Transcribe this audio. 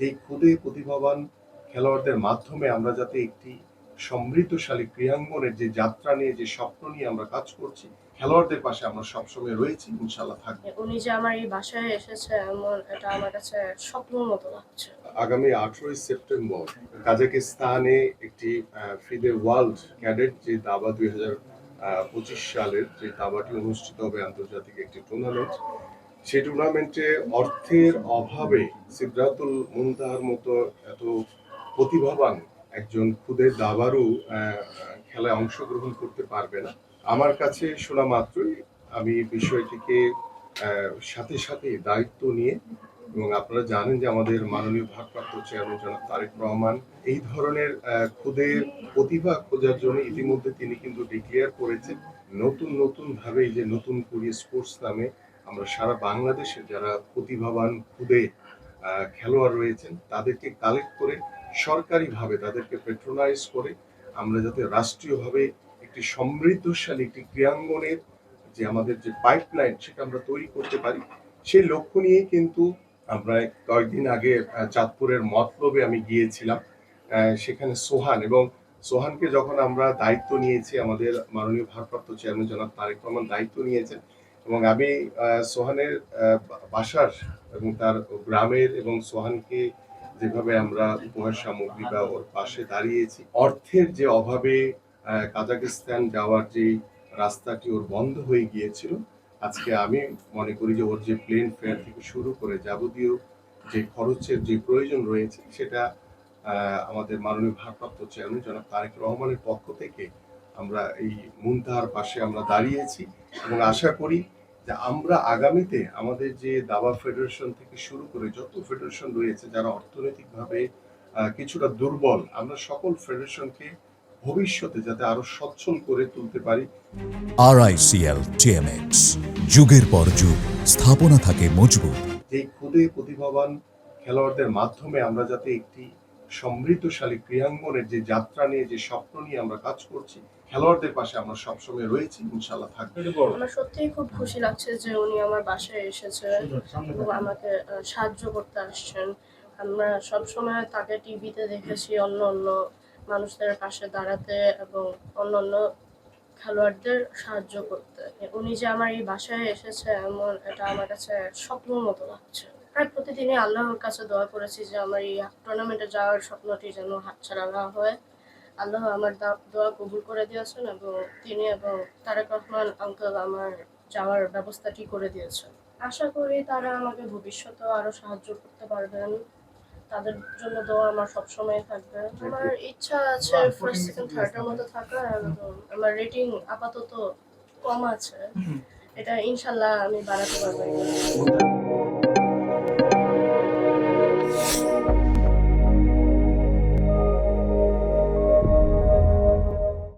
যে ক্ষুদে প্রতিভাবান খেলোয়াড়দের মাধ্যমে আমরা যাতে একটি সমৃদ্ধশালী ক্রীড়াঙ্গনের যে যাত্রা নিয়ে যে স্বপ্ন নিয়ে আমরা কাজ করছি খেলোয়াড়দের পাশে আমরা সবসময় রয়েছি ইনশাল্লাহ থাকব। উনি যে আমার এই বাসায় এসেছে এমন এটা আমার কাছে স্বপ্নের মতো লাগছে। আগামী আঠারোই সেপ্টেম্বর কাজাকিস্তানে একটি ফিদে ওয়ার্ল্ড ক্যাডেট যে দাবা দুই হাজার পঁচিশ সালের যে দাবাটি অনুষ্ঠিত হবে আন্তর্জাতিক একটি টুর্নামেন্ট সেই টুর্নামেন্টে অর্থের অভাবে সিদ্ধাতুল মুন্তাহার মতো এত প্রতিভাবান একজন খুদে দাবারু খেলায় অংশগ্রহণ করতে পারবে না। আমার কাছে শোনা মাত্রই আমি বিষয়টিকে সাথে সাথে দায়িত্ব নিয়ে এবং আপনারা জানেন যে আমাদের মাননীয় ভারপ্রাপ্ত চেয়ারম্যান জনাব তারেক রহমান এই ধরনের খুদে প্রতিভা খোঁজার জন্য ইতিমধ্যে তিনি কিন্তু ডিক্লেয়ার করেছেন নতুন নতুন ভাবে যে নতুন কোরিয়া স্পোর্টস নামে আমরা সারা বাংলাদেশে যারা প্রতিভাবান খুদে খেলোয়াড় রয়েছেন, তাদেরকে কালেক্ট করে সরকারিভাবে তাদেরকে পেট্রোনাইজ করে আমরা যাতে রাষ্ট্রীয়ভাবে একটি সমৃদ্ধশালী একটি ক্রীড়াঙ্গনের যে আমাদের যে পাইপলাইন সেটা আমরা তৈরি করতে পারি, সেই লক্ষ্য নিয়ে কিন্তু আমরা কয়েকদিন আগে চাঁদপুরের মতলবে আমি গিয়েছিলাম সেখানে সোহান এবং সোহানকে যখন আমরা দায়িত্ব নিয়েছি, আমাদের মাননীয় ভারপ্রাপ্ত চেয়ারম্যান জনাব তারেক রহমান দায়িত্ব নিয়েছেন এবং আমি সোহানের বাসার এবং তার গ্রামের এবং সোহানকে যেভাবে আমরা উপহার সামগ্রী বা ওর পাশে দাঁড়িয়েছি, অর্থের যে অভাবে কাজাকিস্তান যাওয়ার যে রাস্তাটি ওর বন্ধ হয়ে গিয়েছিল, আজকে আমি মনে করি যে ওর যে প্লেন ফেয়ার থেকে শুরু করে যাবতীয় যে খরচের যে প্রয়োজন রয়েছে, সেটা আমাদের মাননীয় ভারপ্রাপ্ত চেয়ারম্যান জনাব তারেক রহমানের পক্ষ থেকে আমরা এই মুনতাহার পাশে আমরা দাঁড়িয়েছি এবং আশা করি যে আমরা আগামীতে আমাদের যে দাবা ফেডারেশন থেকে শুরু করে যত ফেডারেশন রয়েছে যারা অর্থনৈতিকভাবে কিছুটা দুর্বল আমরা সকল ফেডারেশনকে ভবিষ্যতে যাতে আরও সচ্ছল করে তুলতে পারি। আরআইসিএল টিএমএক্স যুগের পর যুগ স্থাপনা থাকে মজবুত। যে ক্ষুদে প্রতিভাবান খেলোয়াড়দের মাধ্যমে আমরা যাতে একটি সমৃদ্ধশালী ক্রীড়াঙ্গনের যে যাত্রা নিয়ে যে স্বপ্ন নিয়ে আমরা কাজ করছি খেলোয়াড়দের পাশে আমরা সবসময় রয়েছি ইনশাল্লাহ থাকবে। আমার সত্যিই খুব খুশি লাগছে যে উনি আমার বাসায় এসেছেন এবং আমাকে সাহায্য করতে আসছেন। আমরা সবসময় তাকে টিভিতে দেখেছি অন্য অন্য মানুষদের পাশে দাঁড়াতে এবং অন্য অন্য খেলোয়াড়দের সাহায্য করতে। উনি যে আমার এই বাসায় এসেছে এমন এটা আমার কাছে স্বপ্নের মতো লাগছে। প্রায় প্রতিদিনই আল্লাহর কাছে দোয়া করেছি যে আমার এই টুর্নামেন্টে যাওয়ার স্বপ্নটি যেন হাতছাড়া না হয়। আল্লাহ আমার দোয়া কবুল করে দিয়েছেন এবং তিনি এবং তারেক রহমান আঙ্কেল আমার যাওয়ার ব্যবস্থাটি করে দিয়েছেন। আশা করি তারা আমাকে ভবিষ্যতেও আরও সাহায্য করতে পারবেন। তাদের জন্য দোয়া আমার সবসময় থাকবে। আমার ইচ্ছা আছে ফার্স্ট সেকেন্ড থার্ডের মধ্যে থাকার এবং আমার রেটিং আপাতত কম আছে। এটা ইনশাল্লাহ আমি বাড়াতে পারব।